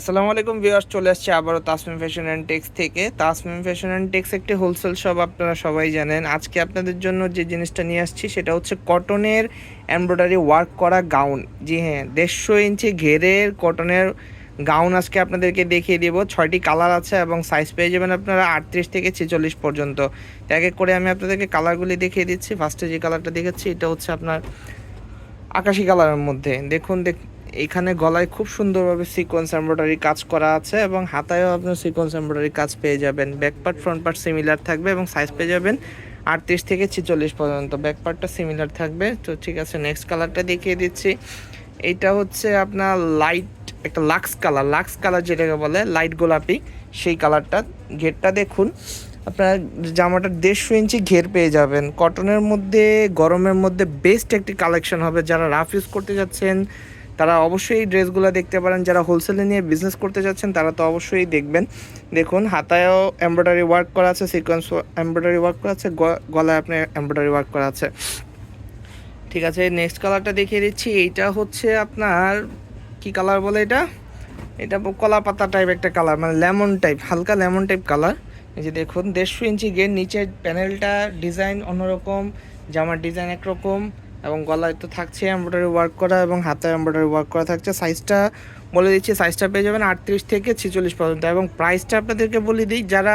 আসসালামু আলাইকুম ভিউয়ার্স, চলে আসছে আবারও তাসমিম ফ্যাশন অ্যান্ড টেক্স থেকে। তাসমিম ফ্যাশন অ্যান্ড টেক্স একটি হোলসেল শপ আপনারা সবাই জানেন। আজকে আপনাদের জন্য যে জিনিসটা নিয়ে আসছি, সেটা হচ্ছে কটনের এমব্রয়ডারি ওয়ার্ক করা গাউন জি হ্যাঁ দেড়শো ইঞ্চি ঘেরের কটনের গাউন আজকে আপনাদেরকে দেখিয়ে দিব। ছয়টি কালার আছে এবং সাইজ পেয়ে যাবেন আপনারা আটত্রিশ থেকে ছেচল্লিশ পর্যন্ত। এক এক করে আমি আপনাদেরকে কালারগুলি দেখিয়ে দিচ্ছি। ফার্স্টে যে কালারটা দেখাচ্ছি, এটা হচ্ছে আপনার আকাশি কালারের মধ্যে। দেখুন, দেখ এখানে গলায় খুব সুন্দরভাবে সিকোয়েন্স এমব্রয়ডারি কাজ করা আছে এবং হাতায়ও আপনার সিকোয়েন্স এমব্রয়ডারি কাজ পেয়ে যাবেন। Back part front part similar থাকবে এবং সাইজ পেয়ে যাবেন আটত্রিশ থেকে ছেচল্লিশ পর্যন্ত। ব্যাক পার্টটা সিমিলার থাকবে। তো ঠিক আছে নেক্সট কালারটা দেখিয়ে দিচ্ছি। এইটা হচ্ছে আপনার লাইট একটা লাক্স কালার লাক্স কালার যেটাকে বলে লাইট গোলাপি। সেই কালারটা ঘেরটা দেখুন। আপনার জামাটা দেড়শো ইঞ্চি ঘের পেয়ে যাবেন। কটনের মধ্যে, গরমের মধ্যে বেস্ট একটি কালেকশন হবে। যারা রাফ ইউজ করতে যাচ্ছেন তারা অবশ্যই এই ড্রেসগুলো দেখতে পারেন। যারা হোলসেলে নিয়ে বিজনেস করতে যাচ্ছেন, তারা তো অবশ্যই দেখবেন। দেখুন, হাতায়ও এমব্রয়ডারি ওয়ার্ক করা আছে সিকোয়েন্স এমব্রয়ডারি ওয়ার্ক করা আছে গলায় আপনার এমব্রয়ডারি ওয়ার্ক করা আছে। ঠিক আছে নেক্সট কালারটা দেখিয়ে দিচ্ছি। এইটা হচ্ছে আপনার, কি কালার বলে এটা? এটা কলা পাতা টাইপ একটা কালার মানে লেমন টাইপ হালকা লেমন টাইপ কালার এই যে দেখুন, দেড়শো ইঞ্চি গের নিচের প্যানেলটা ডিজাইন অন্যরকম, জামার ডিজাইন একরকম। এবং গলায় তো থাকছে এমব্রয়ডারি ওয়ার্ক করা এবং হাতে এমব্রয়ডারি ওয়ার্ক করা থাকছে। সাইজটা বলে দিচ্ছি সাইজটা পেয়ে যাবেন আটত্রিশ থেকে ছেচল্লিশ পর্যন্ত এবং প্রাইসটা আপনাদেরকে বলে দিই, যারা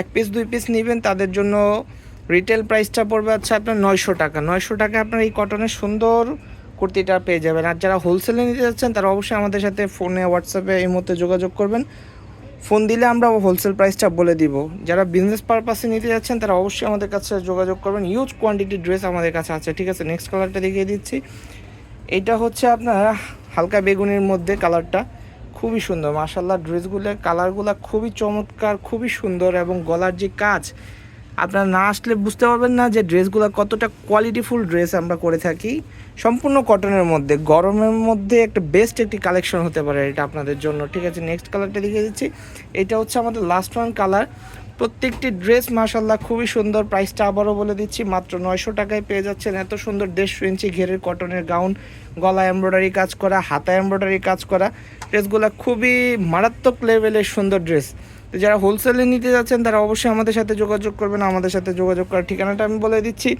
এক পিস দুই পিস নেবেন, তাদের জন্য রিটেল প্রাইসটা পড়বে হচ্ছে আপনার নয়শো টাকা। নয়শো টাকা আপনার এই কটনের সুন্দর কুর্তিটা পেয়ে যাবেন। আর যারা হোলসেলে নিতে যাচ্ছেন, তারা অবশ্যই আমাদের সাথে ফোনে হোয়াটসঅ্যাপে এই মধ্যে যোগাযোগ করবেন। ফোন দিলে আমরা হোলসেল প্রাইসটা বলে দিব। যারা বিজনেস পারপাসে নিতে যাচ্ছেন, তারা অবশ্যই আমাদের কাছে যোগাযোগ করবেন। হিউজ কোয়ান্টিটি ড্রেস আমাদের কাছে আছে, ঠিক আছে? নেক্সট কালারটা দেখিয়ে দিচ্ছি। এটা হচ্ছে আপনার হালকা বেগুনের মধ্যে কালারটা খুবই সুন্দর মার্শাল্লাহ ড্রেসগুলো কালারগুলো খুবই চমৎকার, খুবই সুন্দর এবং গলার যে কাজ আপনারা না আসলে বুঝতে পারবেন না যে ড্রেসগুলো কতটা কোয়ালিটিফুল ড্রেস আমরা করে থাকি। সম্পূর্ণ কটনের মধ্যে, গরমের মধ্যে একটা বেস্ট একটি কালেকশন হতে পারে এটা আপনাদের জন্য। ঠিক আছে নেক্সট কালারটা দেখিয়ে দিচ্ছি। এটা হচ্ছে আমাদের লাস্ট ওয়ান কালার প্রত্যেকটি ড্রেস মাশাল্লাহ খুবই সুন্দর। প্রাইসটা আবারও বলে দিচ্ছি, মাত্র নয়শো টাকায় পেয়ে যাচ্ছেন। এত সুন্দর দেড়শো ইঞ্চি ঘেরের কটনের গাউন গলা এমব্রয়ডারি কাজ করা হাতা এমব্রয়ডারি কাজ করা। ড্রেসগুলো খুবই মারাত্মক লেভেলের সুন্দর ড্রেস তো যারা হোলসেলে নিতে যাচ্ছেন, তারা অবশ্যই আমাদের সাথে যোগাযোগ করবেন। আমাদের সাথে যোগাযোগ করার ঠিকানাটা আমি বলে দিচ্ছি।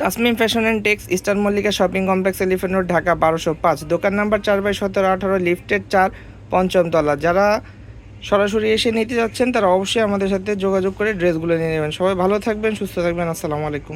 Tasmim Fashion and Tex Eastern Mallika Shopping Complex, Elephant Road, Dhaka বারোশো পাঁচ। দোকান নাম্বার চার বাই সতেরো আঠারো লিফটের চার, পঞ্চম তলা। যারা সরাসরি এসে নিতে যাচ্ছেন, তারা অবশ্যই আমাদের সাথে যোগাযোগ করে ড্রেসগুলো নিয়ে নেবেন। সবাই ভালো থাকবেন, সুস্থ থাকবেন। আসসালামু আলাইকুম।